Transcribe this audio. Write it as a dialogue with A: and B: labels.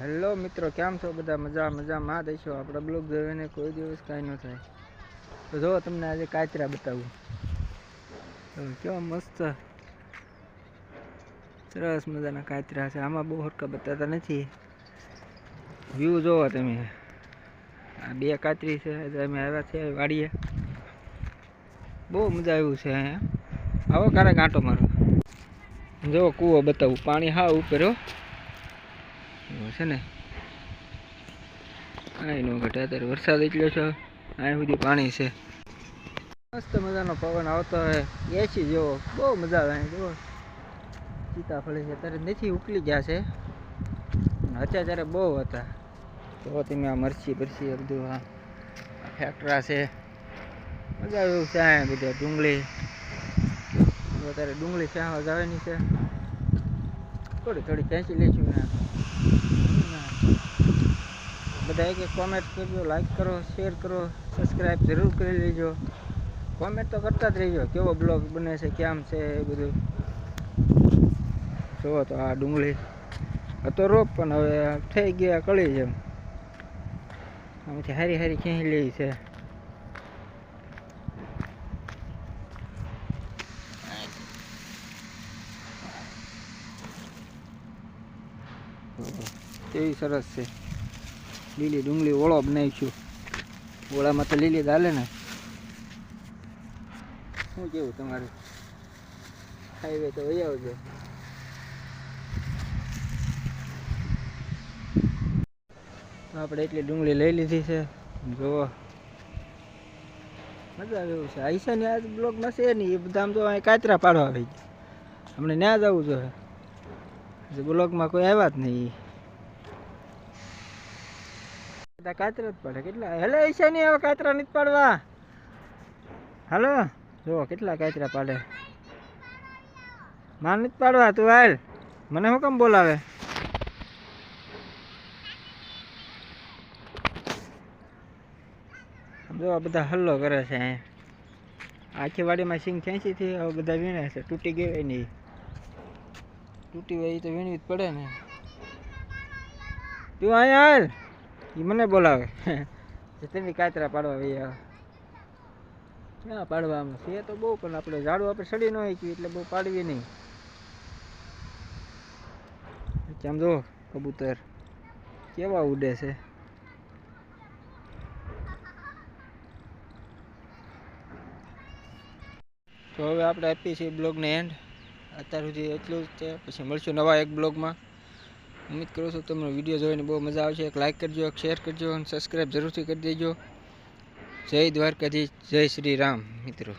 A: Hello મિત્રો, કેમ છો બધા? મજા મજામાં. દઈશું આપણા બ્લોગ જોઈને કોઈ દિવસ કાંઈ ન થાય. તો જો, તમને આજે કાચરા બતાવું. કેવો કેવા મસ્ત, સરસ મજાના કાચરા છે. આમાં બહુ હરકા બતાવતા નથી. વ્યૂ જોવો તમે. આ બે કાચરી છે અમે આવ્યા છે વાડીએ. બહુ મજા આવ્યું છે અહીંયા. આવો કારે ગાંટો મારો. જો, કૂવો બતાવું. પાણી હા ઉપર છે ને? કાંઈ ન ઘટે, અત્યારે વરસાદ એટલો છે અહીં સુધી પાણી છે. મસ્ત મજાનો પવન આવતો હોય એસી જેવો, બહુ મજા આવે અહીં જુઓ. સીતાફળી છે, અત્યારે નથી ઉકલી ગયા છે અત્યારે બહુ હતા. તો તમે આ મરચી બરચી બધું આ ફેક્ટરા છે. મજા આવે એવું છે અહીંયા, બધા ડુંગળી. અત્યારે ડુંગળી ચાહવા જવાની છે. થોડી થોડી ખેંચી લઈશું ને બધા એક એક કોમેન્ટ કરજો લાઈક કરો શેર કરો સબસ્ક્રાઈબ જરૂર કરી લેજો. કોમેન્ટ તો કરતા જ રહેજો, કેવો બ્લોગ બને છે, કેમ છે એ બધું. જુઓ તો આ ડુંગળી. હતો રોપ, પણ હવે થઈ ગયા કળી જેમ આમાંથી હારી હારી ખેંચી લેવી છે. કેવી સરસ છે. લીલી ડુંગળી ઓળો બનાવીશું ઓળામાં તો લીલી દાલે ને. શું કેવું તમારે? હાઈવે તો વહી આવજો. આપણે એટલી ડુંગળી લઈ લીધી છે. જુઓ. મજા આવે એવું છે. આઈસાની આ બ્લોકમાં છે નહીં. એ બધા આમ તો કાતરા પાડવા આવી ગયા. હમણાં ત્યાં જવું જોઈએ. બ્લોકમાં કોઈ આવ્યા જ નહીં. બધા કાતરા જ પડે. કેટલા? હેલો ઈશા નહીં આવે કાતરા નથી પાડવા. હાલો જો કેટલા કાતરા પાડે. માર નથી પાડવા તું હાલ. મને શું કેમ બોલાવે? જો આ બધા હલ્લો કરે છે આખી વાડીમાં સિંગ ખેંચી થી હવે બધા વીણે છે. તૂટી ગઈ નહીં તૂટી હોય તો વીણવી જ પડે ને. તું અહીંયા હાલ. એ મને બોલાવે. જતનની કાતરા પાડવા આવે. ક્યાં પાડવામાં છે તો બહુ, પણ આપણે ઝાડું આપણે સડી ન હોય એટલે બહુ પાડવી નહીં. આમ જો, કબૂતર. કેવા ઉડે છે? તો હવે આપણે આપીએ છીએ બ્લોગને એન્ડ અત્યાર સુધી એટલું જ છે. પછી મળશું નવા એક બ્લોગમાં. ઉમ્મીદ કરું છું તમને વીડિયો જોઈને બહુ મજા આવશે. એક લાઇક કરજો, એક શેર કરજો અને સબસ્ક્રાઈબ જરૂરથી કરી દેજો. જય દ્વારકાધીશ, જય શ્રી રામ મિત્રો.